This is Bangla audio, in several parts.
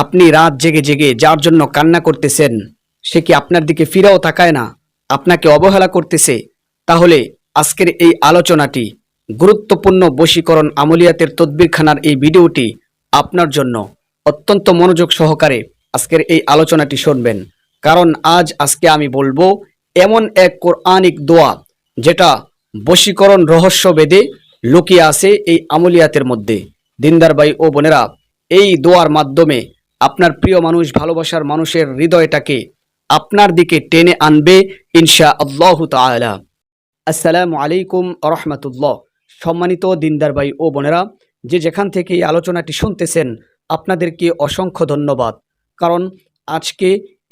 আপনি রাত জেগে জেগে যার জন্য কান্না করতেছেন, সে কি আপনার দিকে ফিরাও তাকায় না, আপনাকে অবহেলা করতেছে? তাহলে আজকের এই আলোচনাটি গুরুত্বপূর্ণ বশীকরণ আমলিয়াতের তদবিরখানার এই ভিডিওটি আপনার জন্য অত্যন্ত মনোযোগ সহকারে আজকের এই আলোচনাটি শুনবেন। কারণ আজ আজকে আমি বলব, এমন এক কোরআনিক দোয়া যেটা বশীকরণ রহস্য বেদে লুকিয়ে আছে এই আমলিয়াতের মধ্যে। দিনদার ভাই ও বোনেরা, এই দোয়ার মাধ্যমে আপনার প্রিয় মানুষ, ভালোবাসার মানুষের হৃদয়টাকে আপনার দিকে টেনে আনবে ইনশা আল্লাহ তাআলা। আসসালামু আলাইকুম রহমতুল্লাহ। সম্মানিত দিনদার ভাই ও বোনেরা, যে যেখান থেকে এই আলোচনাটি শুনতেছেন, আপনাদেরকে অসংখ্য ধন্যবাদ। কারণ আজকে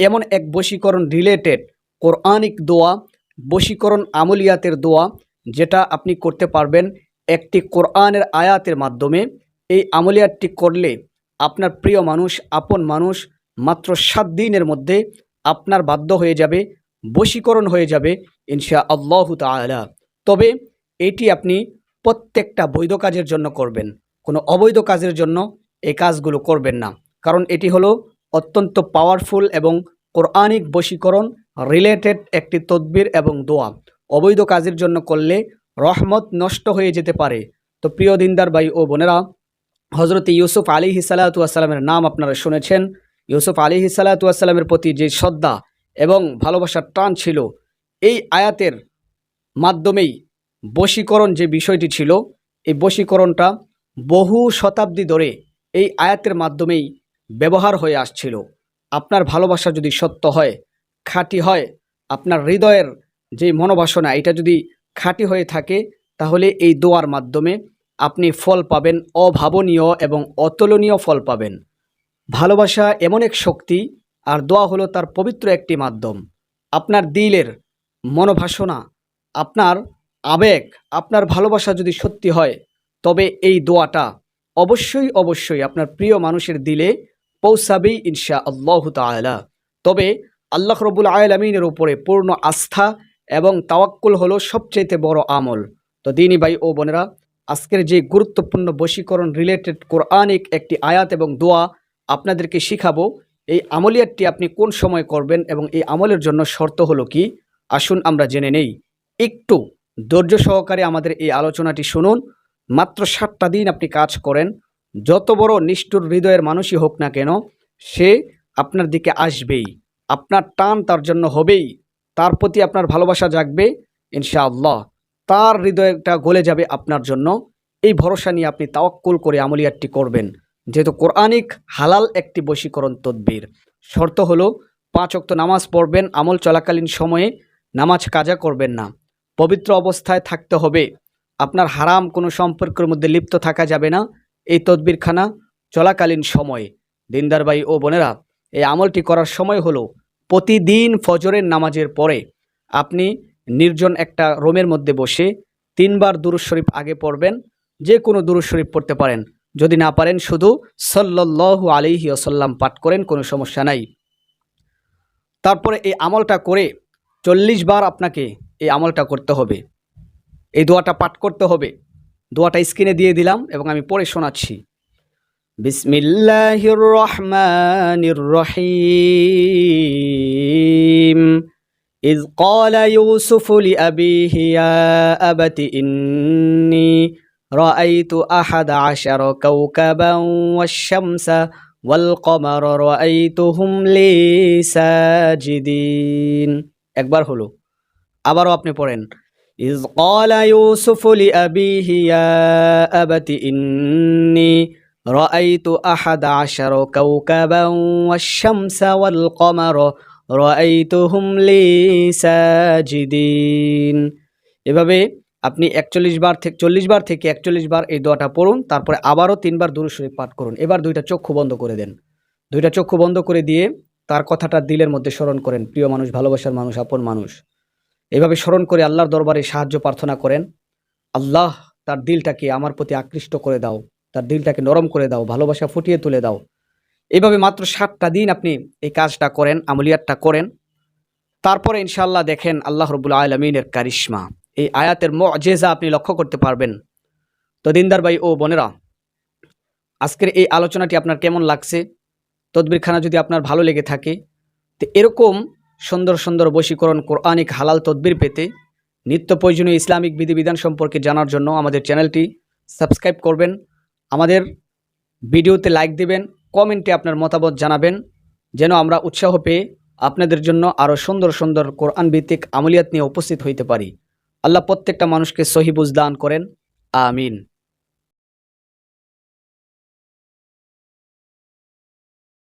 এমন এক বশীকরণ রিলেটেড কোরআনিক দোয়া, বশীকরণ আমলিয়াতের দোয়া, যেটা আপনি করতে পারবেন একটি কোরআনের আয়াতের মাধ্যমে। এই আমলিয়াতটি করলে আপনার প্রিয় মানুষ, আপন মানুষ মাত্র সাত দিনের মধ্যে আপনার বাধ্য হয়ে যাবে, বশীকরণ হয়ে যাবে ইনশা আল্লাহ তালা তবে এটি আপনি প্রত্যেকটা বৈধ কাজের জন্য করবেন। কোনো অবৈধ কাজের জন্য এই কাজগুলো করবেন না। কারণ এটি হলো অত্যন্ত পাওয়ারফুল এবং কোরআনিক বশীকরণ রিলেটেড একটি তদবির এবং দোয়া। অবৈধ কাজের জন্য করলে রহমত নষ্ট হয়ে যেতে পারে। তো প্রিয় দিনদার ভাই ও বোনেরা হজরত ইউসুফ আলী হিসালাতুয়াসাল্লামের নাম আপনারা শুনেছেন। ইউসুফ আলী হিসালাতুয়াসাল্লামের প্রতি যে শ্রদ্ধা এবং ভালোবাসার টান ছিল, এই আয়াতের মাধ্যমেই বশীকরণ যে বিষয়টি ছিল, এই বশীকরণটা বহু শতাব্দী ধরে এই আয়াতের মাধ্যমেই ব্যবহার হয়ে আসছিল। আপনার ভালোবাসা যদি সত্য হয়, খাঁটি হয়, আপনার হৃদয়ের যে মনোবাসনা, এটা যদি খাঁটি হয়ে থাকে, তাহলে এই দোয়ার মাধ্যমে আপনি ফল পাবেন, অভাবনীয় এবং অতুলনীয় ফল পাবেন। ভালোবাসা এমন এক শক্তি, আর দোয়া হলো তার পবিত্র একটি মাধ্যম। আপনার দিলের মনোভাসনা আপনার আবেগ, আপনার ভালোবাসা যদি সত্যি হয়, তবে এই দোয়াটা অবশ্যই অবশ্যই আপনার প্রিয় মানুষের দিলে পৌঁছাবেই ইনশা আল্লাহ তালা তবে আল্লাহ রবুল আলমিনের উপরে পূর্ণ আস্থা এবং তাওয়াক্কুল হলো সবচেয়ে বড় আমল। তো দিনী ভাই ও বোনেরা আজকের যে গুরুত্বপূর্ণ বশীকরণ রিলেটেড কোরআনিক একটি আয়াত এবং দোয়া আপনাদেরকে শিখাবো, এই আমলিয়াতটি আপনি কোন সময় করবেন এবং এই আমলের জন্য শর্ত হলো কি? আসুন আমরা জেনে নেই। একটু ধৈর্য সহকারে আমাদের এই আলোচনাটি শুনুন। মাত্র সাতটা দিন আপনি কাজ করেন। যত বড় নিষ্ঠুর হৃদয়ের মানুষই হোক না কেন, সে আপনার দিকে আসবেই। আপনার টান তার জন্য হবেই। তার প্রতি আপনার ভালোবাসা জাগবে, ইনশাআল্লাহ। তার হৃদয়টা গলে যাবে আপনার জন্য। এই ভরসা নিয়ে আপনি তাওয়াক্কুল করে আমলিয়াতটি করবেন। যেহেতু কোরআনিক হালাল একটি বশীকরণ তদ্বির। শর্ত হলো, পাঁচ অক্ত নামাজ পড়বেন, আমল চলাকালীন সময়ে নামাজ কাজা করবেন না। পবিত্র অবস্থায় থাকতে হবে। আপনার হারাম কোনো সম্পর্কের মধ্যে লিপ্ত থাকা যাবে না। এই তদবিরখানা চলাকালীন সময়ে। দিনদার ভাই ও বোনেরা, এই আমলটি করার সময় হলো, প্রতিদিন ফজরের নামাজের পরে। আপনি নির্জন একটা রোমের মধ্যে বসে তিনবার দুরুজ শরীফ আগে পড়বেন, যে কোনো দুরুজ শরীফ পড়তে পারেন। যদি না পারেন, শুধু সল্লু আলিহি ওসাল্লাম পাঠ করেন, কোনো সমস্যা নাই। তারপরে এই আমলটা করে চল্লিশ বার আপনাকে এই আমলটা করতে হবে। এই দোয়াটা পাঠ করতে হবে। দোয়াটা স্ক্রিনে দিয়ে দিলাম এবং আমি পড়ে শোনাচ্ছি। বিসমিল্লাহির রহমানির রহিম। إذ قال يوسف لأبيه يا أبت إني رأيت أحد عشر كوكبا والشمس والقمر رأيتهم لي ساجدين একবার হলো আবারও আপনি পড়েন إذ قال يوسف لأبيه يا أبت إني رأيت أحد عشر كوكبا والشمس والقمر رأيتهم রাইতুহুম লি সাজিদিন। এভাবে আপনি একচল্লিশ বার থেকে, চল্লিশ বার থেকে একচল্লিশ বার এই দোয়াটা পড়ুন, তারপরে আবারও তিনবার দূরস্বরে পাঠ করুন। এবার দুইটা চক্ষু বন্ধ করে দেন। দুইটা চক্ষু বন্ধ করে দিয়ে তার কথাটা দিলের মধ্যে স্মরণ করেন। প্রিয় মানুষ, ভালোবাসার মানুষ, আপন মানুষ। এভাবে স্মরণ করে আল্লাহর দরবারে সাহায্য প্রার্থনা করেন। আল্লাহ, তার দিলটাকে আমার প্রতি আকৃষ্ট করে দাও। তার দিলটাকে নরম করে দাও। ভালোবাসা ফুটিয়ে তুলে দাও। এইভাবে মাত্র সাতটা দিন আপনি এই কাজটা করেন, আমলিয়াতটা করেন। তারপরে ইনশাল্লাহ দেখেন আল্লাহ রবুল আলমিনের কারিশ্মা। এই আয়াতের মজেজা আপনি লক্ষ্য করতে পারবেন। তো দিনদার ভাই ও বোনেরা, আজকের এই আলোচনাটি আপনার কেমন লাগছে? তদবিরখানা যদি আপনার ভালো লেগে থাকে, তো এরকম সুন্দর সুন্দর বশীকরণ কোরআনিক হালাল তদবির পেতে নিত্য প্রয়োজনীয় ইসলামিক বিধিবিধান সম্পর্কে জানার জন্য আমাদের চ্যানেলটি সাবস্ক্রাইব করবেন। আমাদের ভিডিওতে লাইক দিবেন কমেন্টে আপনার মতামত জানাবেন। যেন আমরা উৎসাহ পেয়ে আপনাদের জন্য আরও সুন্দর সুন্দর কোরআন ভিত্তিক আমলিয়াত নিয়ে উপস্থিত হইতে পারি। আল্লাহ প্রত্যেকটা মানুষকে সহিবুজ দান করেন। আমিন।